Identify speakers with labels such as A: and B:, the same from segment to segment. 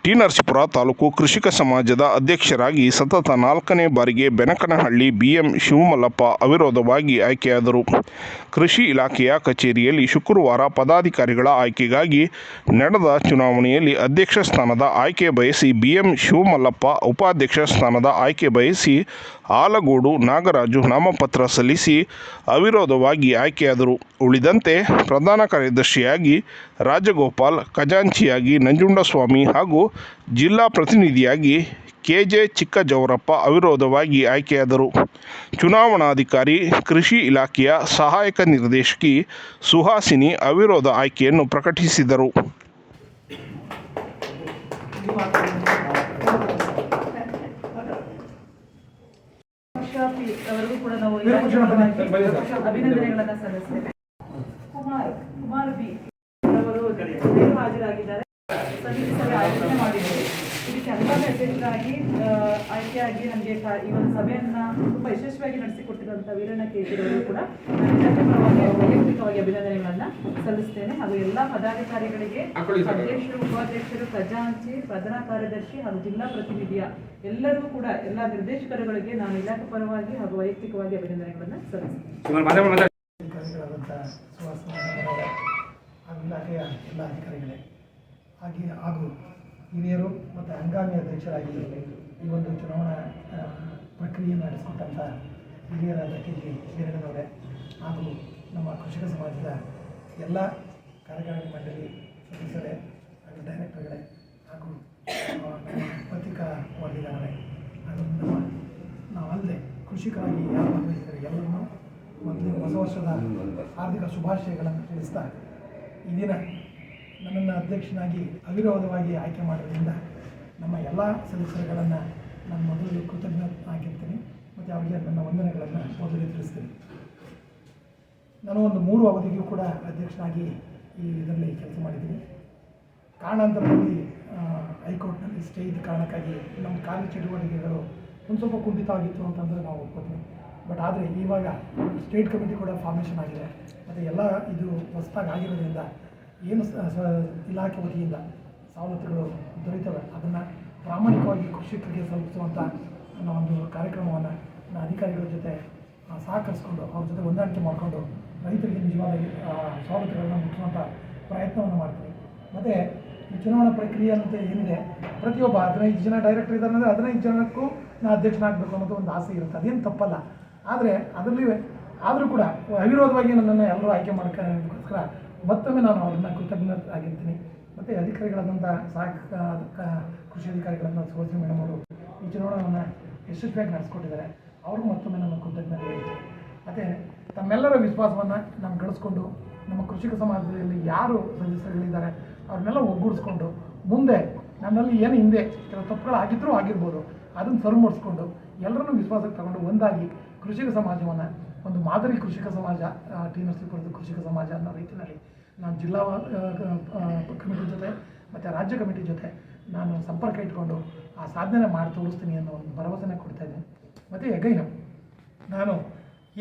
A: T Narasipura taluk ಕೃಷಿಕ ಸಮಾಜದ ಅಧ್ಯಕ್ಷರಾಗಿ ಸತತ ನಾಲ್ಕನೇ ಬಾರಿಗೆ ಬೆನಕನಹಳ್ಳಿ ಬಿಎಂ ಶಿವಮಲ್ಲಪ್ಪ ಅವಿರೋಧವಾಗಿ ಆಯ್ಕೆಯಾದರು. ಕೃಷಿ ಇಲಾಖೆಯ ಕಚೇರಿಯಲ್ಲಿ ಶುಕ್ರವಾರ ಪದಾಧಿಕಾರಿಗಳ ಆಯ್ಕೆಗಾಗಿ ನಡೆದ ಚುನಾವಣೆಯಲ್ಲಿ ಅಧ್ಯಕ್ಷ ಸ್ಥಾನದ ಆಯ್ಕೆ ಬಯಸಿ ಬಿಎಂ ಶಿವಮಲ್ಲಪ್ಪ, ಉಪಾಧ್ಯಕ್ಷ ಸ್ಥಾನದ ಆಯ್ಕೆ ಬಯಸಿ ಆಲಗೋಡು ನಾಗರಾಜು ನಾಮಪತ್ರ ಸಲ್ಲಿಸಿ ಅವಿರೋಧವಾಗಿ ಆಯ್ಕೆಯಾದರು. ಉಳಿದಂತೆ ಪ್ರಧಾನ ಕಾರ್ಯದರ್ಶಿಯಾಗಿ ರಾಜಗೋಪಾಲ್, ಖಜಾಂಚಿಯಾಗಿ ನಂಜುಂಡಸ್ವಾಮಿ ಹಾಗೂ ಜಿಲ್ಲಾ ಪ್ರತಿನಿಧಿಯಾಗಿ ಕೆಜೆ ಚಿಕ್ಕಜೌರಪ್ಪ ಅವಿರೋಧವಾಗಿ ಆಯ್ಕೆಯಾದರು. ಚುನಾವಣಾಧಿಕಾರಿ, ಕೃಷಿ ಇಲಾಖೆಯ ಸಹಾಯಕ ನಿರ್ದೇಶಕಿ ಸುಹಾಸಿನಿ ಅವಿರೋಧ ಆಯ್ಕೆಯನ್ನು ಪ್ರಕಟಿಸಿದರು.
B: ಕುಮಾರ್ ಕುಮಾರ್ ಬಿ. ಅವರು ಹಾಜರಾಗಿದ್ದಾರೆ. ಆಯ್ಕೆಯಾಗಿ ನಮಗೆ ಈ ಒಂದು ಸಭೆಯನ್ನ ತುಂಬಾ ಯಶಸ್ವಿಯಾಗಿ ನಡೆಸಿಕೊಟ್ಟಿರುವಂತಹ ವೀರಣ್ಣ ಕೇಜಿರವರು ಕೂಡ ವೈಯಕ್ತಿಕವಾಗಿ ಅಭಿನಂದನೆಗಳನ್ನ ಸಲ್ಲಿಸ್ತೇನೆ. ಹಾಗೂ ಎಲ್ಲಾ ಪದಾಧಿಕಾರಿಗಳಿಗೆ ಅಧ್ಯಕ್ಷರು ಉಪಾಧ್ಯಕ್ಷರು ಖಜಾಂಚಿ ಪ್ರಧಾನ ಕಾರ್ಯದರ್ಶಿ ಹಾಗೂ ಜಿಲ್ಲಾ ಪ್ರತಿನಿಧಿಯ ಎಲ್ಲರೂ ಕೂಡ ಎಲ್ಲಾ ನಿರ್ದೇಶಕರುಗಳಿಗೆ ನಾನು ಇಲಾಖೆ ಪರವಾಗಿ ಹಾಗೂ ವೈಯಕ್ತಿಕವಾಗಿ ಅಭಿನಂದನೆಗಳನ್ನ ಸಲ್ಲಿಸ್ತೇನೆ.
C: ಇಲಾಖೆಯ ಎಲ್ಲ ಅಧಿಕಾರಿಗಳೇ. ಹಾಗೆ ಹಾಗೂ ಹಿರಿಯರು ಮತ್ತು ಹಂಗಾಮಿ ಅಧ್ಯಕ್ಷರಾಗಿ ಈ ಒಂದು ಚುನಾವಣಾ ಪ್ರಕ್ರಿಯೆ ನಡೆಸಿಕೊಟ್ಟಂಥ ಕೆ ಜಿ ವೀರಣ್ಣನವರೇ ಹಾಗೂ ನಮ್ಮ ಕೃಷಿಕ ಸಮಾಜದ ಎಲ್ಲ ಕಾರ್ಯಕಾರಿಣಿ ಮಂಡಳಿ ಸದಸ್ಯರೇ ಹಾಗೂ ಡೈರೆಕ್ಟರ್ಗಳೇ ಹಾಗೂ ಪತ್ರಿಕಾ ವರದಿಗಾರರೇ ಹಾಗೂ ನಮ್ಮ, ನಾವಲ್ಲದೆ ಕೃಷಿಕರಾಗಿ ಯಾರು ಭಾಗವಹಿಸಿದರೆ ಎಲ್ಲರನ್ನೂ ಮೊದಲು ಹೊಸ ವರ್ಷದ ಹಾರ್ದಿಕ ಶುಭಾಶಯಗಳನ್ನು ತಿಳಿಸ್ತಾ ಈ ದಿನ ನನ್ನನ್ನು ಅಧ್ಯಕ್ಷನಾಗಿ ಅವಿರೋಧವಾಗಿ ಆಯ್ಕೆ ಮಾಡೋದ್ರಿಂದ ನಮ್ಮ ಎಲ್ಲ ಸದಸ್ಯರುಗಳನ್ನು ನಾನು ಮೊದಲು ಕೃತಜ್ಞ ಆಗಿರ್ತೀನಿ ಮತ್ತು ಅವರಿಗೆ ನನ್ನ ವಂದನೆಗಳನ್ನು ಮೊದಲಿಗೆ ತಿಳಿಸ್ತೀನಿ. ನಾನು ಒಂದು ಮೂರು ಅವಧಿಗೂ ಕೂಡ ಅಧ್ಯಕ್ಷನಾಗಿ ಈ ಇದರಲ್ಲಿ ಕೆಲಸ ಮಾಡಿದ್ದೀನಿ. ಕಾರಣಾಂತರದಲ್ಲಿ ಹೈಕೋರ್ಟ್ನಲ್ಲಿ ಸ್ಟೇ ಇದ್ದ ಕಾರಣಕ್ಕಾಗಿ ನಮ್ಮ ಕಾರ್ಯಚಟುವಟಿಕೆಗಳು ಒಂದು ಸ್ವಲ್ಪ ಕುಂಠಿತವಾಗಿತ್ತು ಅಂತಂದರೆ ನಾವು ಒಪ್ಕೋತೀವಿ. ಬಟ್ ಆದರೆ ಇವಾಗ ಸ್ಟೇಟ್ ಕಮಿಟಿ ಕೂಡ ಫಾರ್ಮೇಷನ್ ಆಗಿದೆ. ಮತ್ತು ಎಲ್ಲ ಇದು ಹೊಸದಾಗಿ ಆಗಿರೋದ್ರಿಂದ ಏನು ಇಲಾಖೆ ವತಿಯಿಂದ ಸವಲತ್ತುಗಳು ದೊರೀತವೆ? ಅದನ್ನು ಪ್ರಾಮಾಣಿಕವಾಗಿ ಕೃಷಿಕರಿಗೆ ತಲುಪಿಸುವಂಥ ನನ್ನ ಒಂದು ಕಾರ್ಯಕ್ರಮವನ್ನು ನನ್ನ ಅಧಿಕಾರಿಗಳ ಜೊತೆ ಸಹಕರಿಸ್ಕೊಂಡು, ಅವ್ರ ಜೊತೆ ಹೊಂದಾಣಿಕೆ ಮಾಡಿಕೊಂಡು ರೈತರಿಗೆ ನಿಜವಾದ ಸವಲತ್ತುಗಳನ್ನು ಮುಟ್ಟುವಂಥ ಪ್ರಯತ್ನವನ್ನು ಮಾಡ್ತೀನಿ ಮತ್ತು ಈ ಚುನಾವಣಾ ಪ್ರಕ್ರಿಯೆ ಅಂತ ಏನಿದೆ, ಪ್ರತಿಯೊಬ್ಬ ಹದಿನೈದು ಜನ ಡೈರೆಕ್ಟರ್ ಇದ್ದಾರೆ ಅಂದರೆ ಹದಿನೈದು ಜನಕ್ಕೂ ನಾನು ಅಧ್ಯಕ್ಷನಾಗಬೇಕು ಅನ್ನೋದು ಒಂದು ಆಸೆ ಇರುತ್ತೆ. ಅದೇನು ತಪ್ಪಲ್ಲ. ಆದರೆ ಅದರಲ್ಲಿ ಆದರೂ ಕೂಡ ಅವಿರೋಧವಾಗಿ ನನ್ನನ್ನು ಎಲ್ಲರೂ ಆಯ್ಕೆ ಮಾಡ್ಕೊಳ್ಳೋದಕ್ಕೋಸ್ಕರ ಮತ್ತೊಮ್ಮೆ ನಾನು ಅವ್ರನ್ನ ಕೃತಜ್ಞತೆ ಆಗಿರ್ತೀನಿ ಮತ್ತು ಅಧಿಕಾರಿಗಳಾದಂಥ ಸಹಾಯಕ ಕೃಷಿ ಅಧಿಕಾರಿಗಳನ್ನು ಸುಭಾಷಿ ಮೇಡಮ್ ಅವರು ಈ ಚುನಾವಣೆಯನ್ನು ಯಶಸ್ವಿಯಾಗಿ ನಡೆಸ್ಕೊಟ್ಟಿದ್ದಾರೆ. ಅವ್ರಿಗೂ ಮತ್ತೊಮ್ಮೆ ನನ್ನ ಕೃತಜ್ಞತೆ ಹೇಳ್ತೀನಿ ಮತ್ತು ತಮ್ಮೆಲ್ಲರ ವಿಶ್ವಾಸವನ್ನು ನಾವು ಗಳಿಸ್ಕೊಂಡು ನಮ್ಮ ಕೃಷಿಕ ಸಮಾಜದಲ್ಲಿ ಯಾರು ಸದಸ್ಯರುಗಳಿದ್ದಾರೆ ಅವ್ರನ್ನೆಲ್ಲ ಒಗ್ಗೂಡಿಸ್ಕೊಂಡು ಮುಂದೆ ನನ್ನಲ್ಲಿ ಏನು ಹಿಂದೆ ಕೆಲವು ತಪ್ಪುಗಳು ಆಗಿದ್ರೂ ಆಗಿರ್ಬೋದು, ಅದನ್ನು ಸರಿಮೂಡಿಸ್ಕೊಂಡು ಎಲ್ಲರನ್ನೂ ವಿಶ್ವಾಸಕ್ಕೆ ತಗೊಂಡು ಒಂದಾಗಿ ಕೃಷಿಕ ಸಮಾಜವನ್ನು ಒಂದು ಮಾದರಿ ಕೃಷಿಕ ಸಮಾಜ ಟಿ ನರಸೀಪುರದ ಕೃಷಿಕ ಸಮಾಜ ಅನ್ನೋ ರೀತಿಯಲ್ಲಿ ನಾನು ಜಿಲ್ಲಾ ಕಮಿಟಿ ಜೊತೆ ಮತ್ತು ರಾಜ್ಯ ಕಮಿಟಿ ಜೊತೆ ನಾನು ಸಂಪರ್ಕ ಇಟ್ಕೊಂಡು ಆ ಸಾಧನೆ ಮಾಡಿ ತೋರಿಸ್ತೀನಿ ಅನ್ನೋ ಒಂದು ಭರವಸೆನ ಕೊಡ್ತಾ ಇದ್ದೀನಿ. ಮತ್ತು ಎಗೈನ, ನಾನು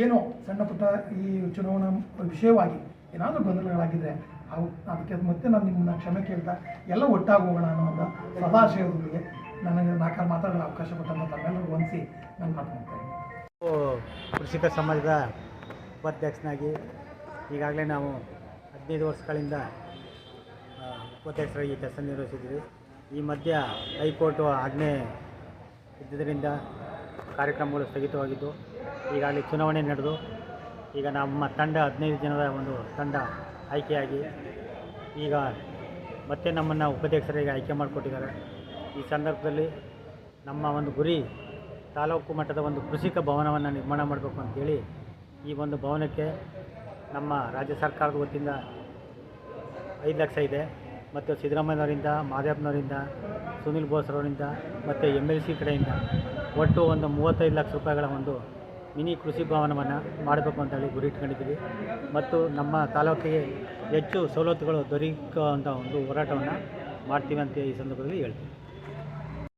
C: ಏನೋ ಸಣ್ಣ ಪುಟ್ಟ ಈ ಚುನಾವಣಾ ವಿಷಯವಾಗಿ ಏನಾದರೂ ಗೊಂದಲಗಳಾಗಿದ್ದರೆ ಅವು, ಅದಕ್ಕೆ ಮತ್ತೆ ನಾನು ನಿಮ್ಮನ್ನ ಕ್ಷಮೆ ಕೇಳ್ತಾ ಎಲ್ಲ ಒಟ್ಟಾಗಿ ಹೋಗೋಣ ಅನ್ನೋ ಒಂದು ಸದಾಶಯದೊಂದಿಗೆ ನನಗೆ ನಾಲ್ಕಾರು ಮಾತಾಡಲು ಅವಕಾಶ ಕೊಟ್ಟಂತ ತಮ್ಮೆಲ್ಲರೂ ಹೊಂದಿಸಿ ನಾನು ಮಾತನಾಡ್ತೇನೆ
D: ಕೃಷಿಕ ಸಮಾಜದ ಉಪಾಧ್ಯಕ್ಷನಾಗಿ ಈಗಾಗಲೇ ನಾವು ಹದಿನೈದು ವರ್ಷಗಳಿಂದ ಉಪಾಧ್ಯಕ್ಷರಾಗಿ ಕೆಲಸ ನಿರ್ವಹಿಸಿದ್ವಿ ಈ ಮಧ್ಯ ಹೈಕೋರ್ಟು ಆಜ್ಞೆ ಇದ್ದುದರಿಂದ ಕಾರ್ಯಕ್ರಮಗಳು ಸ್ಥಗಿತವಾಗಿದ್ದು, ಈಗಾಗಲೇ ಚುನಾವಣೆ ನಡೆದು, ಈಗ ನಮ್ಮ ತಂಡ ಹದಿನೈದು ಜನರ ಒಂದು ತಂಡ ಆಯ್ಕೆಯಾಗಿ, ಈಗ ಮತ್ತೆ ನಮ್ಮನ್ನು ಉಪಾಧ್ಯಕ್ಷರಾಗಿ ಆಯ್ಕೆ ಮಾಡಿಕೊಟ್ಟಿದ್ದಾರೆ. ಈ ಸಂದರ್ಭದಲ್ಲಿ ನಮ್ಮ ಒಂದು ಗುರಿ, ತಾಲೂಕು ಮಟ್ಟದ ಒಂದು ಕೃಷಿಕ ಭವನವನ್ನು ನಿರ್ಮಾಣ ಮಾಡಬೇಕು ಅಂತೇಳಿ ಈ ಒಂದು ಭವನಕ್ಕೆ ನಮ್ಮ ರಾಜ್ಯ ಸರ್ಕಾರದ ವತಿಯಿಂದ ಐದು ಲಕ್ಷ ಇದೆ. ಮತ್ತು ಸಿದ್ದರಾಮಯ್ಯನವರಿಂದ ಮಾದಪ್ಪನವರಿಂದ ಸುನಿಲ್ ಬೋಸ್ರವರಿಂದ, ಮತ್ತು ಎಂ ಎಲ್ ಸಿ ಕಡೆಯಿಂದ ಒಟ್ಟು ಒಂದು ಮೂವತ್ತೈದು ಲಕ್ಷ ರೂಪಾಯಿಗಳ ಒಂದು ಮಿನಿ ಕೃಷಿ ಭವನವನ್ನು ಮಾಡಬೇಕು ಅಂತೇಳಿ ಗುರಿ ಇಟ್ಕೊಂಡಿದ್ದೀವಿ. ಮತ್ತು ನಮ್ಮ ತಾಲೂಕಿಗೆ ಹೆಚ್ಚು ಸವಲತ್ತುಗಳು ದೊರಕುವಂಥ ಒಂದು ಹೋರಾಟವನ್ನು ಮಾಡ್ತೀವಿ ಅಂತ ಈ ಸಂದರ್ಭದಲ್ಲಿ ಹೇಳ್ತೀನಿ.